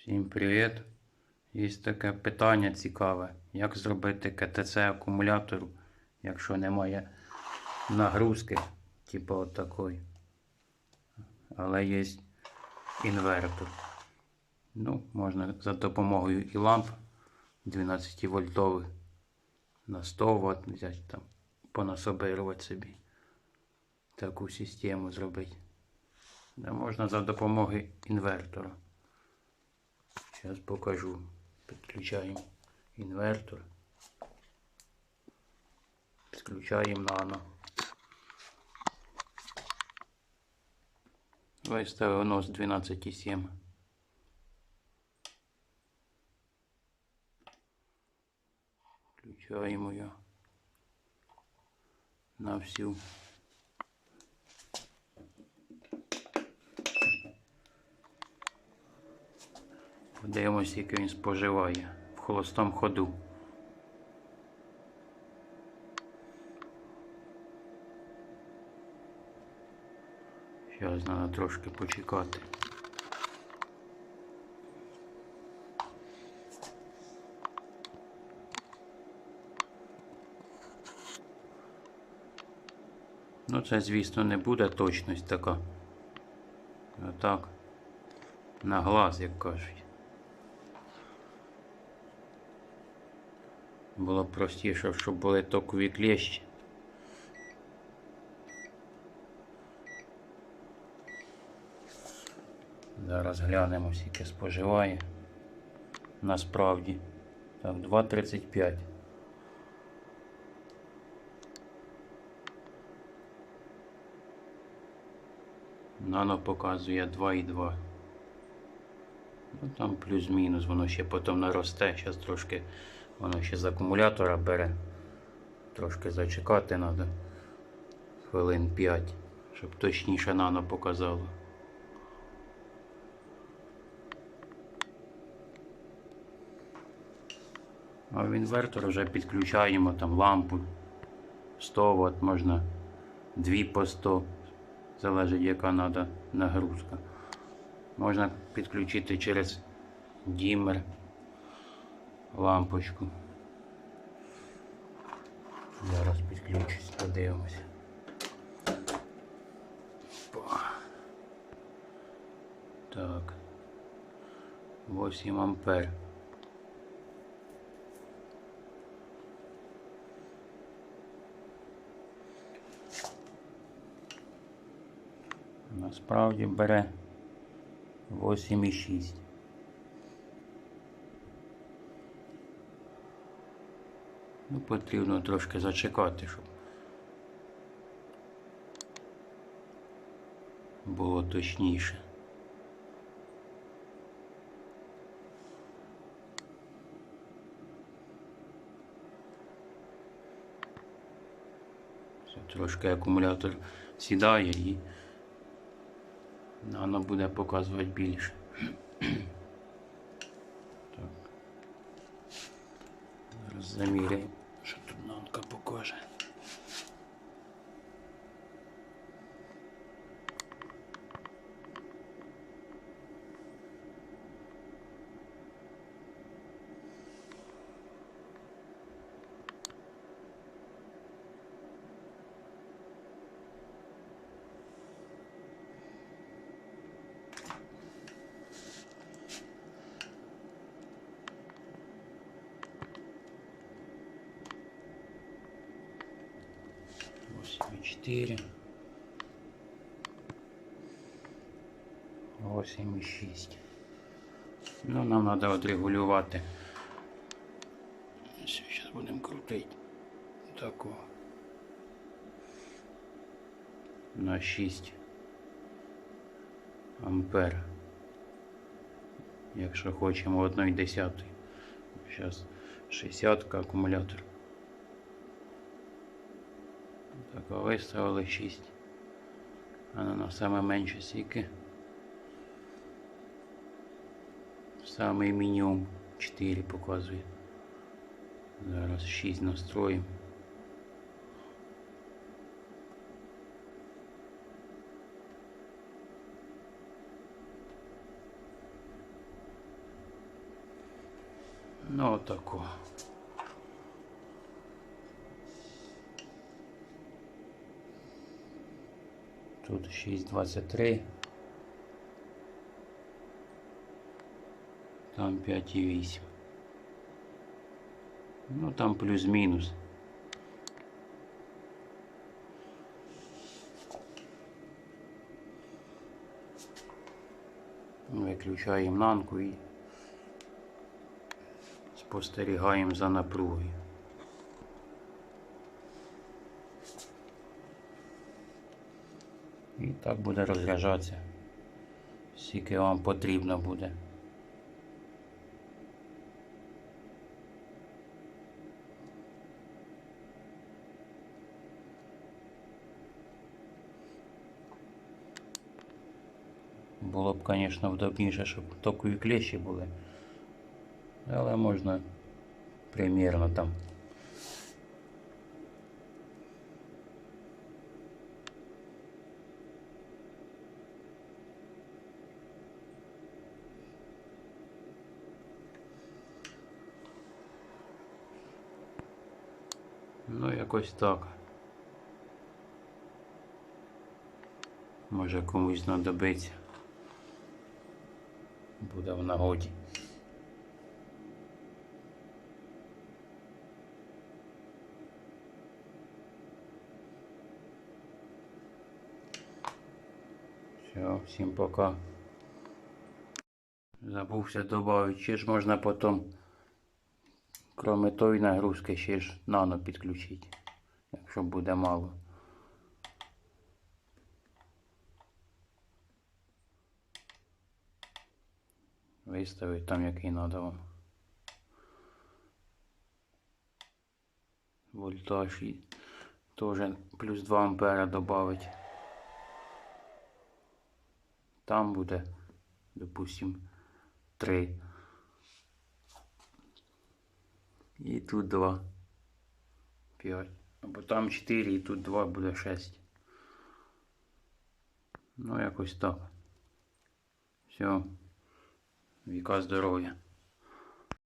Всім привіт! Є таке питання цікаве. Як зробити КТЦ акумулятору, якщо немає нагрузки, типу от. Але є інвертор. Ну, можна за допомогою і ламп 12 вольтових на 100 Вт взяти там, понасобирувати собі. Таку систему зробити. Да, можна за допомогою інвертора. Зараз покажу. Підключаємо інвертор. Підключаємо нано. Виставив нос 12,7. Включаємо його на всю. Подивимось, скільки він споживає в холостому ходу. Зараз треба трошки почекати. Ну, це, звісно, не буде точність така. Отак. На глаз, як кажуть. Було простіше, щоб були токові клещі. Зараз глянемо, скільки споживає. Насправді. Так, 2,35. Нано показує 2,2. Ну там плюс-мінус, воно ще потім наросте. Зараз трошки воно ще з акумулятора бере. Трошки зачекати треба. Хвилин 5, щоб точніше нано показало. А в інвертор вже підключаємо там лампу 100 Вт, можна 2 по 100, залежить яка треба нагрузка. Можна підключити через дімер лампочку. Зараз підключусь, подивимося. Опа. Так. 8 ампер. Насправді бере 8,6. Ну, потрібно трошки зачекати, щоб було точніше. Трошки акумулятор сідає і воно буде показувати більше. Так. Зараз заміряємо, нанка покаже. Восемь и четыре. Восемь і шість. Ну, нам треба отрегулювати. Зараз будемо крутити. Тако. На 6 ампер. Якщо хочемо 1 десятої. Зараз 60 акумулятор. Так, виставили 6. А ну, на саме менше сіки. Самий мінімум 4 показує. Зараз 6 настроїмо. Ну, отако. Тут 6,23. Там 5,8. Ну там плюс-мінус. Виключаємо нанку і спостерігаємо за напругою. І так буде розряджатися. Скільки вам потрібно буде. Було б, звісно, вдобніше, щоб токові клещі були. Але можна примірно там. Ну, якось так. Може комусь знадобиться. Буде в нагоді. Все, всім пока. Забувся додати, ще ж можна потім, кроме тої нагрузки, ще ж нано підключити, якщо буде мало. Виставити там, який надо вам. Вольтаж і теж плюс 2 ампера добавить. Там буде, допустим, 3. І тут 2. 5. Або там 4 і тут 2 буде 6. Ну, якось так. Все. Віка здоров'я.